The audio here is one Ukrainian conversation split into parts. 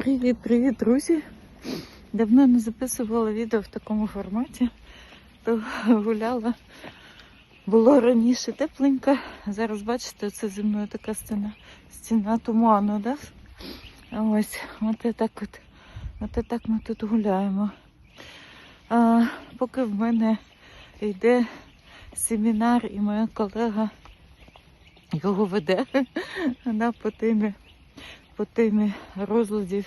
Привіт-привіт, друзі! Давно не записувала відео в такому форматі, то гуляла. Було раніше тепленько. Зараз бачите, це зі мною така стіна, стіна туману, да? Ось, от так от, от так ми тут гуляємо. А, поки в мене йде семінар і моя колега його веде вона по темі, по темі розладів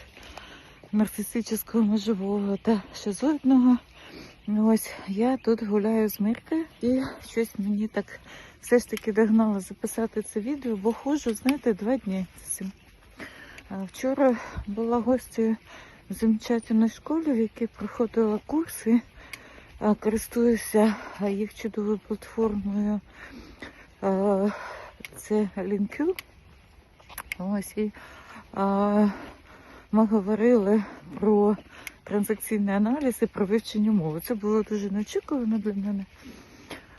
нарцисичного межового та шизоїдного. Ось я тут гуляю з Миркою і щось мені так все ж таки догнало записати це відео, бо ходжу, знаєте, два дні. Вчора була гостею в замечательній школі, в якій проходила курси. Користуюся їх чудовою платформою. Це LinQ. Ось і ми говорили про транзакційний аналіз і про вивчення мови. Це було дуже неочікувано для мене,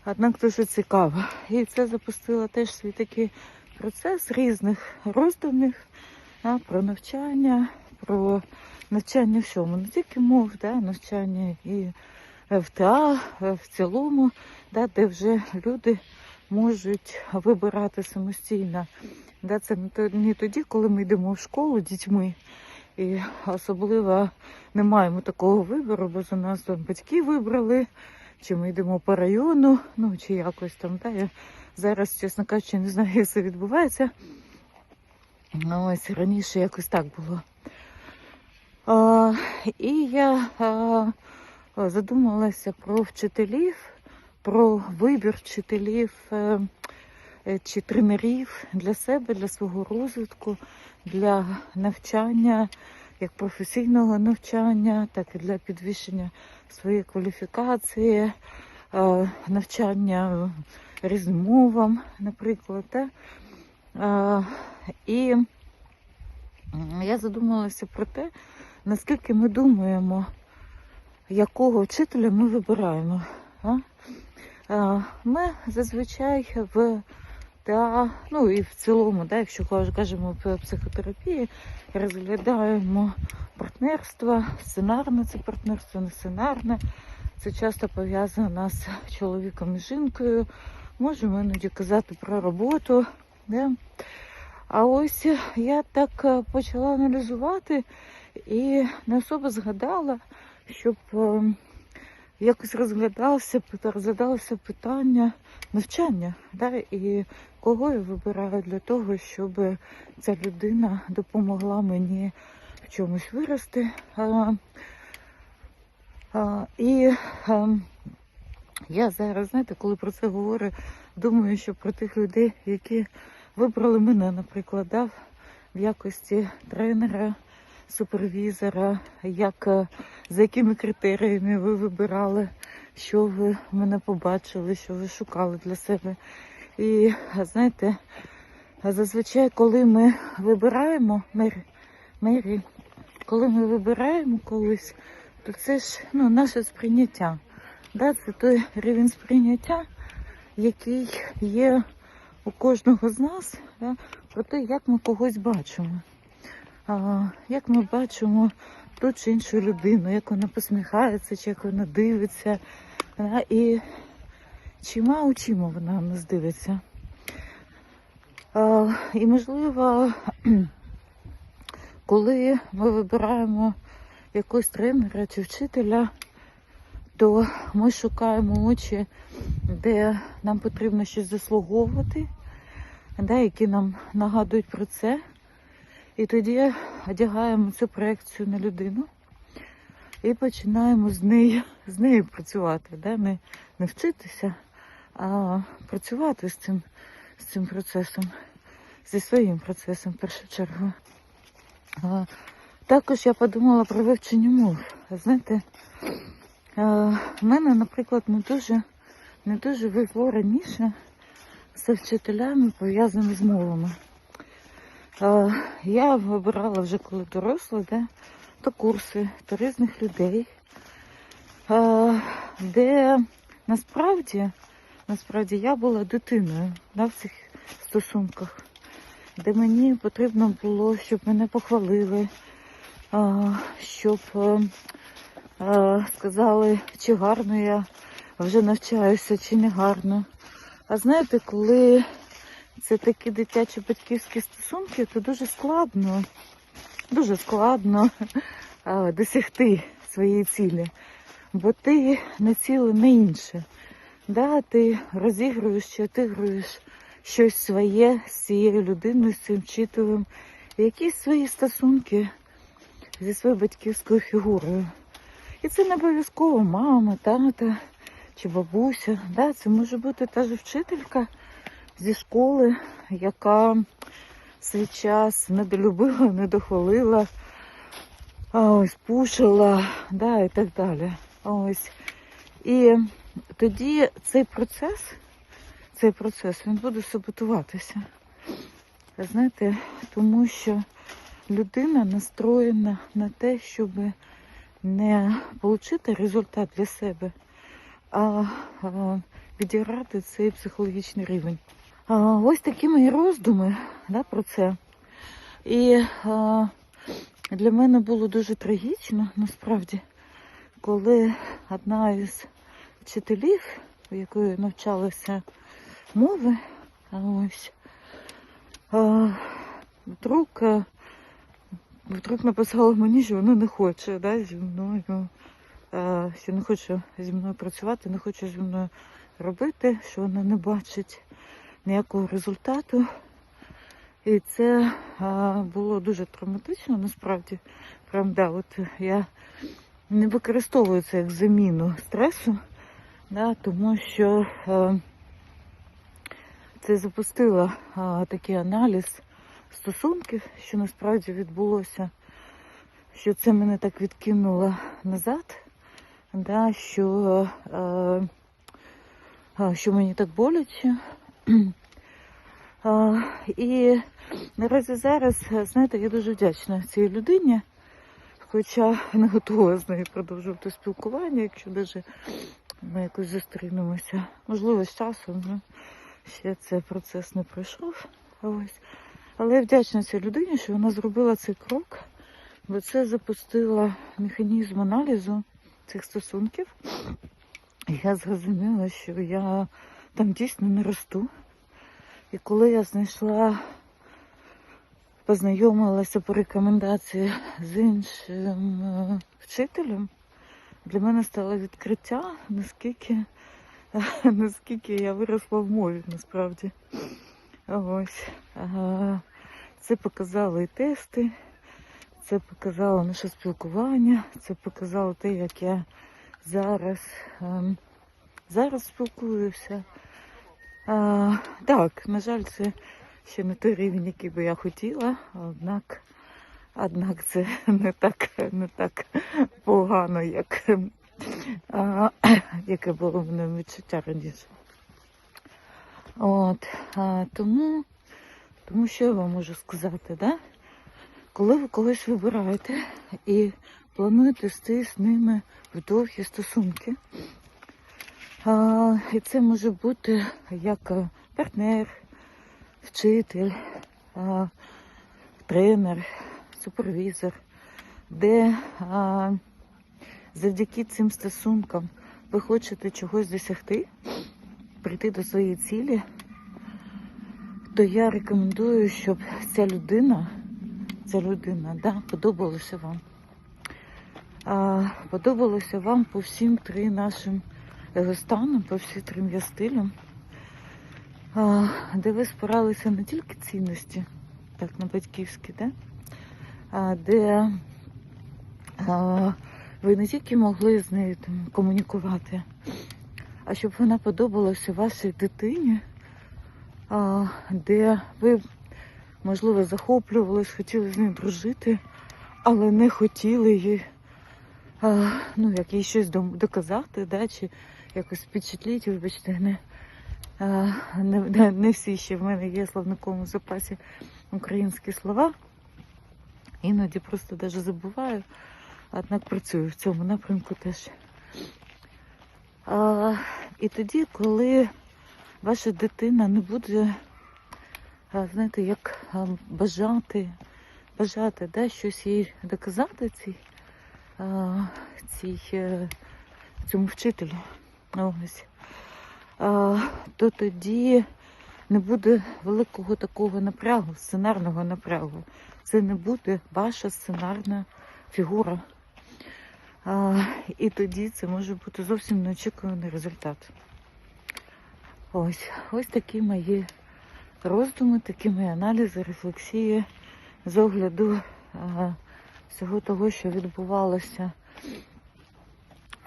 однак дуже цікаво. І це запустило теж свій такий процес різних роздумів а, про навчання, про навчання всьому, не тільки мов, да, навчання і в ТА, в цілому, да, де вже люди можуть вибирати самостійно. Да, це не тоді, коли ми йдемо в школу дітьми. І особливо не маємо такого вибору, бо за нас там батьки вибрали, чи ми йдемо по району, ну чи якось там. Да? Я зараз, чесно кажучи, не знаю, як це відбувається. Ну, Ось раніше якось так було. А, і я а, задумалася про вчителів, про вибір вчителів е, чи тренерів для себе, для свого розвитку, для навчання, як професійного навчання, так і для підвищення своєї кваліфікації, е, навчання різним мовам, наприклад. Е, І я задумалася про те, наскільки ми думаємо, якого вчителя ми вибираємо. Ми зазвичай в ТА, ну і в цілому, да, якщо кажемо про психотерапії, розглядаємо партнерство, сценарне це партнерство, не сценарне. Це часто пов'язано з чоловіком і жінкою. Можемо іноді казати про роботу. Да? А ось я так е, почала аналізувати і не особо згадала, щоб е, якось розглядалося, пит- розглядалося питання навчання, да? і кого я вибираю для того, щоб ця людина допомогла мені в чомусь вирости. А, а, і а, я зараз, знаєте, коли про це говорю, думаю, що про тих людей, які вибрали мене, наприклад, да, в якості тренера, супервізора, як, е, за якими критеріями ви вибирали, що ви мене побачили, що ви шукали для себе. І знаєте, зазвичай, коли ми вибираємо Мері, Мері, коли ми вибираємо когось, то це ж ну, наше сприйняття. Да, це той рівень сприйняття, який є у кожного з нас, да, про те, як ми когось бачимо. Як ми бачимо ту чи іншу людину, як вона посміхається, чи як вона дивиться. І чима очима вона нас дивиться. І можливо, коли ми вибираємо якогось тренера чи вчителя, то ми шукаємо очі, де нам потрібно щось заслуговувати, які нам нагадують про це. І тоді одягаємо цю проекцію на людину і починаємо з нею, з нею працювати. Да? Не, не вчитися, а працювати з цим, з цим процесом, зі своїм процесом в першу чергу. А, також я подумала про вивчення мов. Знаєте, в мене, наприклад, не дуже, не дуже везло раніше з вчителями, пов'язаними з мовами. Я вибирала вже коли доросла, да, то курси, то різних людей, де насправді, насправді я була дитиною да, в цих стосунках, де мені потрібно було, щоб мене похвалили, щоб е, сказали, чи гарно я вже навчаюся, чи не гарно. А знаєте, коли це такі дитячі батьківські стосунки, то дуже складно, дуже складно досягти своєї цілі, бо ти націлений на інше. Да, ти розігруєш чи отигруєш щось своє з цією людиною, з цим вчителем, якісь свої стосунки зі своєю батьківською фігурою. І це не обов'язково мама, тата чи бабуся. Да, це може бути та ж вчителька зі школи, яка свій час недолюбила, недохвалила, ось пушила, да, і так далі. Ось. І тоді цей процес, цей процес він буде саботуватися. Знаєте, тому що людина настроєна на те, щоб не отримати результат для себе, а відіграти цей психологічний рівень. Ось такі мої роздуми да, про це. І а, для мене було дуже трагічно, насправді, коли одна із вчителів, у якої навчалася мови, ось, а, вдруг, а, вдруг написала мені, що вона не хоче да, зі мною, а, що не хоче зі мною працювати, не хоче зі мною робити, що вона не бачить ніякого результату. І це а, було дуже травматично, насправді. Прям, да, от я не використовую це як заміну стресу, да, тому що е, це запустило е, такий аналіз стосунків, що насправді відбулося, що це мене так відкинуло назад, да, що, е, е, що мені так боляче. І наразі зараз, знаєте, я дуже вдячна цій людині, хоча не готова з нею продовжувати спілкування, якщо навіть ми якось зустрінемося. Можливо, з часом ну, ще цей процес не пройшов. Ось. Але я вдячна цій людині, що вона зробила цей крок, бо це запустило механізм аналізу цих стосунків. Я зрозуміла, що я там дійсно не росту. І коли я знайшла, познайомилася по рекомендації з іншим е, вчителем, для мене стало відкриття, наскільки, наскільки я виросла в мові насправді. Ось. Це показали і тести, це показало наше спілкування, це показало те, як я зараз, ем, зараз спілкуюся. А, так, на жаль, це ще не той рівень, який би я хотіла, однак, однак це не так, не так погано, як а, яке було в мене відчуття раніше. От, а, тому, тому що я вам можу сказати, да? коли ви когось вибираєте і плануєте з ними в довгі стосунки, і це може бути як е, партнер, вчитель, тренер, супервізор, де завдяки цим стосункам ви хочете чогось досягти, прийти до своєї цілі, то я рекомендую, щоб ця людина, ця людина, да, подобалася вам. Подобалося вам по всім три нашим станом, по всім трьом я стилям, де ви спиралися не тільки цінності, так на батьківські, а, де ви не тільки могли з нею там, комунікувати, а щоб вона подобалася вашій дитині, де ви, можливо, захоплювались, хотіли з нею дружити, але не хотіли їй, ну, як їй щось доказати, да, чи якось впечатліть, вибачте, не, не, не, всі ще в мене є словником у запасі українські слова. Іноді просто навіть забуваю, однак працюю в цьому напрямку теж. А, і тоді, коли ваша дитина не буде, знаєте, як бажати бажати да, щось їй доказати цій, цій, е, цьому вчителю, ось, то тоді не буде великого такого напрягу, сценарного напрягу. Це не буде ваша сценарна фігура. А, і тоді це може бути зовсім неочікуваний результат. Ось, ось такі мої роздуми, такі мої аналізи, рефлексії з огляду а, всього того, що відбувалося,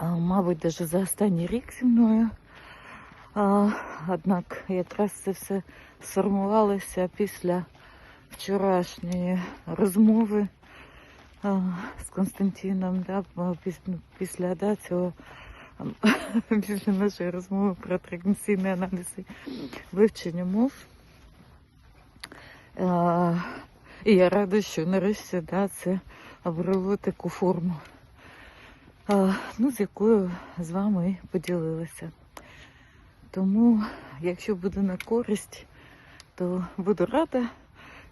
мабуть, навіть за останній рік зі мною. А, однак якраз це все сформувалося після вчорашньої розмови а, з Константином, да, після, да, цього після нашої розмови про трансційний аналіз і вивчення мов. А, і я рада, що нарешті да, це обрело таку форму, ну, з якою з вами поділилася. Тому, якщо буде на користь, то буду рада.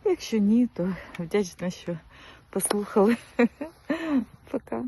Якщо ні, то вдячна, що послухали. Пока.